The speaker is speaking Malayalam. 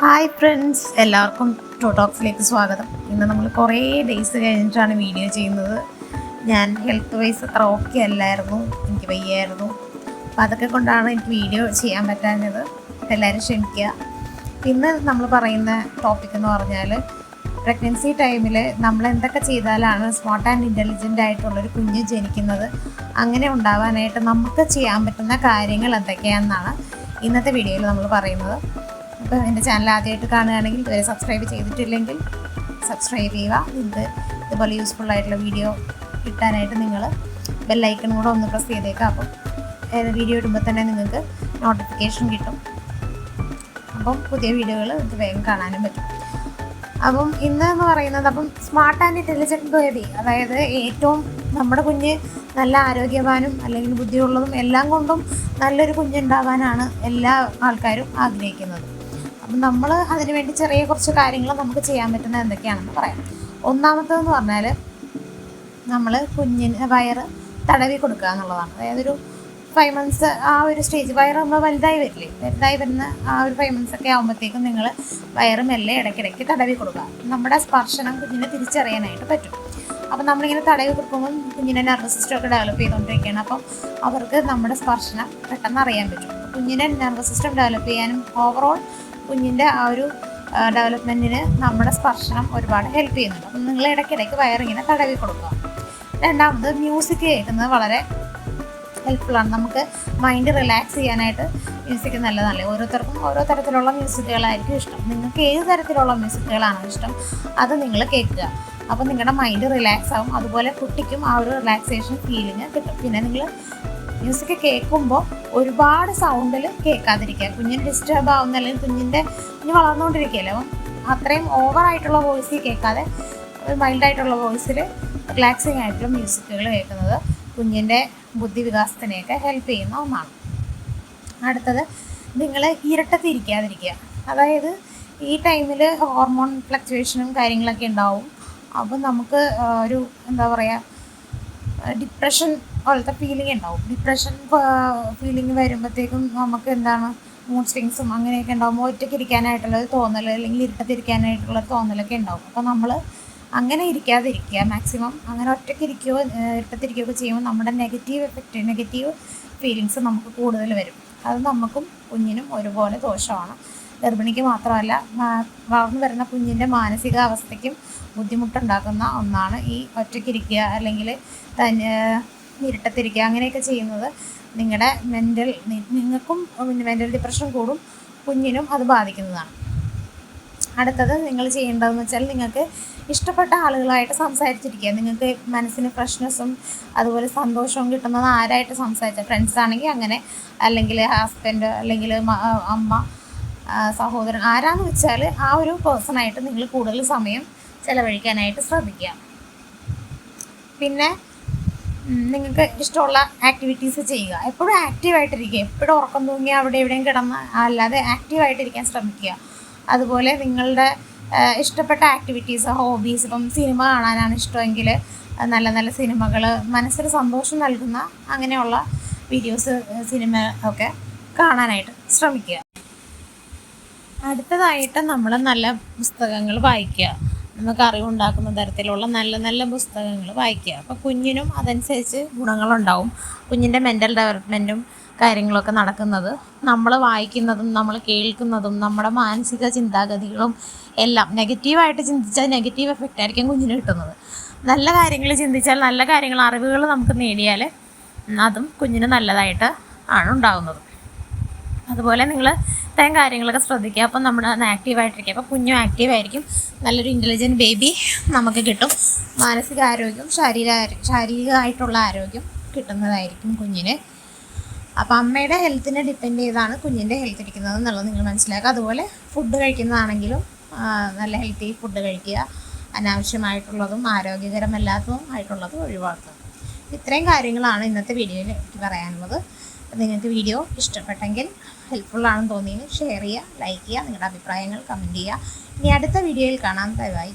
ഹായ് ഫ്രണ്ട്സ് എല്ലാവർക്കും ടോക്സിലേക്ക് സ്വാഗതം. ഇന്ന് നമ്മൾ കുറേ ഡേയ്സ് കഴിഞ്ഞിട്ടാണ് വീഡിയോ ചെയ്യുന്നത്. ഞാൻ ഹെൽത്ത് വൈസ് അത്ര ഓക്കെ അല്ലായിരുന്നു എനിക്ക് വയ്യായിരുന്നു. അപ്പോൾ അതൊക്കെ കൊണ്ടാണ് എനിക്ക് വീഡിയോ ചെയ്യാൻ പറ്റാഞ്ഞത്. എല്ലാവരും ക്ഷമിക്കുക. ഇന്ന് നമ്മൾ പറയുന്ന ടോപ്പിക് എന്ന് പറഞ്ഞാൽ പ്രഗ്നൻസി ടൈമിൽ നമ്മൾ എന്തൊക്കെ ചെയ്താലാണ് സ്മാർട്ട് ആൻഡ് ഇന്റലിജന്റ് ആയിട്ടുള്ളൊരു കുഞ്ഞ് ജനിക്കുന്നത്. അങ്ങനെ ഉണ്ടാവാനായിട്ട് നമുക്ക് ചെയ്യാൻ പറ്റുന്ന കാര്യങ്ങൾ എന്തൊക്കെയാണെന്നാണ് ഇന്നത്തെ വീഡിയോയിൽ നമ്മൾ പറയുന്നത്. എന്റെ ചാനൽ ആദ്യമായിട്ട് കാണുകയാണെങ്കിൽ ഇതുവരെ സബ്സ്ക്രൈബ് ചെയ്തിട്ടില്ലെങ്കിൽ സബ്സ്ക്രൈബ് ചെയ്യുക. ഇത് ഇതുപോലെ യൂസ്ഫുൾ ആയിട്ടുള്ള വീഡിയോ കിട്ടാനായിട്ട് നിങ്ങൾ ബെല്ലൈക്കൺ കൂടെ ഒന്ന് പ്രസ് ചെയ്തേക്കാം. അപ്പം വീഡിയോ ഇടുമ്പോൾ തന്നെ നിങ്ങൾക്ക് നോട്ടിഫിക്കേഷൻ കിട്ടും. അപ്പം പുതിയ വീഡിയോകൾ ഇത് വേഗം കാണാനും പറ്റും. അപ്പം ഇന്ന് എന്ന് പറയുന്നത് അപ്പം സ്മാർട്ട് ആൻഡ് ഇന്റലിജന്റ് ബേബി അതായത് ഏറ്റവും നമ്മുടെ കുഞ്ഞ് നല്ല ആരോഗ്യവാനും അല്ലെങ്കിൽ ബുദ്ധിയുള്ളതും എല്ലാം കൊണ്ടും നല്ലൊരു കുഞ്ഞുണ്ടാവാനാണ് എല്ലാ ആൾക്കാരും ആഗ്രഹിക്കുന്നത്. അപ്പം നമ്മൾ അതിന് വേണ്ടി ചെറിയ കുറച്ച് കാര്യങ്ങൾ നമുക്ക് ചെയ്യാൻ പറ്റുന്നത് എന്തൊക്കെയാണെന്ന് പറയാം. ഒന്നാമത്തേന്ന് പറഞ്ഞാൽ നമ്മൾ കുഞ്ഞിന് വയറ് തടവി കൊടുക്കുക എന്നുള്ളതാണ്. അതായത് ഒരു ഫൈവ് മന്ത്സ് ആ ഒരു സ്റ്റേജ് വയറ് നമ്മൾ വലുതായി വരില്ലേ? വലുതായി വരുന്ന ആ ഒരു ഫൈവ് മന്ത്സ് ഒക്കെ ആകുമ്പോഴത്തേക്കും നിങ്ങൾ വയറ് മെല്ലെ ഇടയ്ക്കിടയ്ക്ക് തടവി കൊടുക്കുക. നമ്മുടെ സ്പർശനം കുഞ്ഞിനെ തിരിച്ചറിയാനായിട്ട് പറ്റും. അപ്പം നമ്മളിങ്ങനെ തടവി കൊടുക്കുമ്പോൾ കുഞ്ഞിനെ നെർവസ് സിസ്റ്റം ഒക്കെ ഡെവലപ്പ് ചെയ്തുകൊണ്ടിരിക്കുകയാണ് അപ്പം അവർക്ക് നമ്മുടെ സ്പർശനം പെട്ടെന്ന് അറിയാൻ പറ്റും. കുഞ്ഞിനെ നെർവസ് സിസ്റ്റം ഡെവലപ്പ് ചെയ്യാനും ഓവറോൾ കുഞ്ഞിന്റെ ആ ഒരു ഡെവലപ്മെന്റിന് നമ്മുടെ സ്പർശനം ഒരുപാട് ഹെൽപ്പ് ചെയ്യുന്നുണ്ട്. അപ്പം നിങ്ങൾ ഇടയ്ക്കിടയ്ക്ക് വയറിങ്ങനെ തടവി കൊടുക്കുക. രണ്ടാമത് മ്യൂസിക് കേൾക്കുന്നത് വളരെ ഹെൽപ്ഫുള്ളാണ് നമുക്ക് മൈൻഡ് റിലാക്സ് ചെയ്യാനായിട്ട് മ്യൂസിക് നല്ലതല്ലേ? ഓരോരുത്തർക്കും ഓരോ തരത്തിലുള്ള മ്യൂസിക്കുകളായിരിക്കും ഇഷ്ടം. നിങ്ങൾക്ക് ഏത് തരത്തിലുള്ള മ്യൂസിക്കുകളാണോ ഇഷ്ടം അത് നിങ്ങൾ കേൾക്കുക. അപ്പോൾ നിങ്ങളുടെ മൈൻഡ് റിലാക്സ് ആവും. അതുപോലെ കുട്ടിക്കും ആ ഒരു റിലാക്സേഷൻ ഫീലിംഗ് കിട്ടും. പിന്നെ നിങ്ങൾ മ്യൂസിക് കേൾക്കുമ്പോൾ ഒരുപാട് സൗണ്ടിൽ കേൾക്കാതിരിക്കുക. കുഞ്ഞിന് ഡിസ്റ്റർബ് ആവുന്ന അല്ലെങ്കിൽ കുഞ്ഞിന്റെ കുഞ്ഞ് വളർന്നുകൊണ്ടിരിക്കുകയല്ലേ അപ്പം അത്രയും ഓവറായിട്ടുള്ള വോയിസ് കേൾക്കാതെ മൈൽഡായിട്ടുള്ള വോയിസിൽ റിലാക്സിങ് ആയിട്ടുള്ള മ്യൂസിക്കുകൾ കേൾക്കുന്നത് കുഞ്ഞിന്റെ ബുദ്ധി വികാസത്തിനെയൊക്കെ ഹെൽപ്പ് ചെയ്യുന്ന ഒന്നാണ്. അടുത്തത് നിങ്ങൾ ഇരട്ടത്തിരിക്കാതിരിക്കുക അതായത് ഈ ടൈമിൽ ഹോർമോൺ ഫ്ലക്ച്വേഷനും കാര്യങ്ങളൊക്കെ ഉണ്ടാവും. അപ്പം നമുക്ക് ഒരു എന്താ പറയുക ഡിപ്രഷൻ പോലത്തെ ഫീലിംഗ് ഉണ്ടാവും. ഡിപ്രഷൻ ഫീലിംഗ് വരുമ്പോഴത്തേക്കും നമുക്ക് എന്താണ് മൂഡ് സ്വിങ്സും അങ്ങനെയൊക്കെ ഉണ്ടാകുമ്പോൾ ഒറ്റയ്ക്ക് ഇരിക്കാനായിട്ടുള്ള തോന്നൽ അല്ലെങ്കിൽ ഇരുട്ടത്തിരിക്കാനായിട്ടുള്ള തോന്നലൊക്കെ ഉണ്ടാവും. അപ്പോൾ നമ്മൾ അങ്ങനെ ഇരിക്കാതിരിക്കുക മാക്സിമം അങ്ങനെ ഒറ്റയ്ക്ക് ഇരിക്കുകയോ ഇരുട്ടത്തിരിക്കുകയോ ചെയ്യുമ്പോൾ നമ്മുടെ നെഗറ്റീവ് എഫക്റ്റ് നെഗറ്റീവ് ഫീലിങ്സ് നമുക്ക് കൂടുതൽ വരും. അത് നമുക്കും കുഞ്ഞിനും ഒരുപോലെ ദോഷമാണ്. ഗർഭിണിക്ക് മാത്രമല്ല വളർന്നു വരുന്ന കുഞ്ഞിന്റെ മാനസികാവസ്ഥയ്ക്കും ബുദ്ധിമുട്ടുണ്ടാക്കുന്ന ഒന്നാണ് ഈ ഒറ്റയ്ക്കിരിക്കുക അല്ലെങ്കിൽ തന്നെ ഇരുട്ടത്തിരിക്കുക അങ്ങനെയൊക്കെ ചെയ്യുന്നത് നിങ്ങളുടെ മെന്റൽ നിങ്ങൾക്കും മെന്റൽ ഡിപ്രഷൻ കൂടും കുഞ്ഞിനും അത് ബാധിക്കുന്നതാണ്. അടുത്തത് നിങ്ങൾ ചെയ്യേണ്ടതെന്ന് വെച്ചാൽ നിങ്ങൾക്ക് ഇഷ്ടപ്പെട്ട ആളുകളായിട്ട് സംസാരിച്ചിരിക്കുക. നിങ്ങൾക്ക് മനസ്സിന് ഫ്രഷ്നെസ്സും അതുപോലെ സന്തോഷവും കിട്ടുന്നത് ആരായിട്ട് സംസാരിച്ച. ഫ്രണ്ട്സ് ആണെങ്കിൽ അങ്ങനെ അല്ലെങ്കിൽ ഹസ്ബൻഡ് അല്ലെങ്കിൽ അമ്മ സഹോദരൻ ആരാന്ന് വെച്ചാൽ ആ ഒരു പേഴ്സണായിട്ട് നിങ്ങൾ കൂടുതൽ സമയം ചിലവഴിക്കാനായിട്ട് ശ്രദ്ധിക്കുക. പിന്നെ നിങ്ങൾക്ക് ഇഷ്ടമുള്ള ആക്ടിവിറ്റീസ് ചെയ്യുക. എപ്പോഴും ആക്റ്റീവായിട്ടിരിക്കുക എപ്പോഴും ഉറക്കം തൂങ്ങി അവിടെ എവിടെയും കിടന്ന് അല്ലാതെ ആക്റ്റീവായിട്ടിരിക്കാൻ ശ്രമിക്കുക. അതുപോലെ നിങ്ങളുടെ ഇഷ്ടപ്പെട്ട ആക്ടിവിറ്റീസ് ഹോബീസ് ഇപ്പം സിനിമ കാണാനാണ് ഇഷ്ടമെങ്കിൽ നല്ല നല്ല സിനിമകൾ മനസ്സിന് സന്തോഷം നൽകുന്ന അങ്ങനെയുള്ള വീഡിയോസ് സിനിമ ഒക്കെ കാണാനായിട്ട് ശ്രമിക്കുക. അടുത്തതായിട്ട് നമ്മൾ നല്ല പുസ്തകങ്ങൾ വായിക്കുക. നമുക്ക് അറിവുണ്ടാക്കുന്ന തരത്തിലുള്ള നല്ല നല്ല പുസ്തകങ്ങൾ വായിക്കുക. അപ്പോൾ കുഞ്ഞിനും അതനുസരിച്ച് ഗുണങ്ങളുണ്ടാവും. കുഞ്ഞിന്റെ മെന്റൽ ഡെവലപ്മെന്റും കാര്യങ്ങളൊക്കെ നടക്കുന്നത് നമ്മൾ വായിക്കുന്നതും നമ്മൾ കേൾക്കുന്നതും നമ്മുടെ മാനസിക ചിന്താഗതികളും എല്ലാം നെഗറ്റീവായിട്ട് ചിന്തിച്ചാൽ നെഗറ്റീവ് എഫക്റ്റ് ആയിരിക്കും കുഞ്ഞിന് കിട്ടുന്നത്. നല്ല കാര്യങ്ങൾ ചിന്തിച്ചാൽ നല്ല കാര്യങ്ങൾ അറിവുകൾ നമുക്ക് നേടിയാൽ അതും കുഞ്ഞിന് നല്ലതായിട്ട് ആണ് ഉണ്ടാകുന്നത് അതുപോലെ നിങ്ങൾ ഇത്തരം കാര്യങ്ങളൊക്കെ ശ്രദ്ധിക്കുക. അപ്പം നമ്മൾ ആക്റ്റീവായിട്ടിരിക്കുക അപ്പോൾ കുഞ്ഞും ആക്റ്റീവായിരിക്കും നല്ലൊരു ഇന്റലിജന്റ് ബേബി നമുക്ക് കിട്ടും. മാനസിക ആരോഗ്യം ശാരീര ശാരീരികമായിട്ടുള്ള ആരോഗ്യം കിട്ടുന്നതായിരിക്കും കുഞ്ഞിന്. അപ്പോൾ അമ്മയുടെ ഹെൽത്തിനെ ഡിപ്പെൻഡ് ചെയ്താണ് കുഞ്ഞിന്റെ ഹെൽത്ത് ഇരിക്കുന്നത് എന്നുള്ളത് നിങ്ങൾ മനസ്സിലാക്കുക. അതുപോലെ ഫുഡ് കഴിക്കുന്നതാണെങ്കിലും നല്ല ഹെൽത്തി ഫുഡ് കഴിക്കുക. അനാവശ്യമായിട്ടുള്ളതും ആരോഗ്യകരമല്ലാത്തതും ആയിട്ടുള്ളതും ഒഴിവാക്കുക. ഇത്രയും കാര്യങ്ങളാണ് ഇന്നത്തെ വീഡിയോയിൽ എനിക്ക് പറയാനുള്ളത്. നിങ്ങൾക്ക് വീഡിയോ ഇഷ്ടപ്പെട്ടെങ്കിൽ ഹെൽപ്ഫുൾ ആണെന്ന് തോന്നിയെങ്കിൽ ഷെയർ ചെയ്യുക ലൈക്ക് ചെയ്യുക നിങ്ങളുടെ അഭിപ്രായങ്ങൾ കമന്റ് ചെയ്യുക. ഇനി അടുത്ത വീഡിയോയിൽ കാണാം. ദയവായി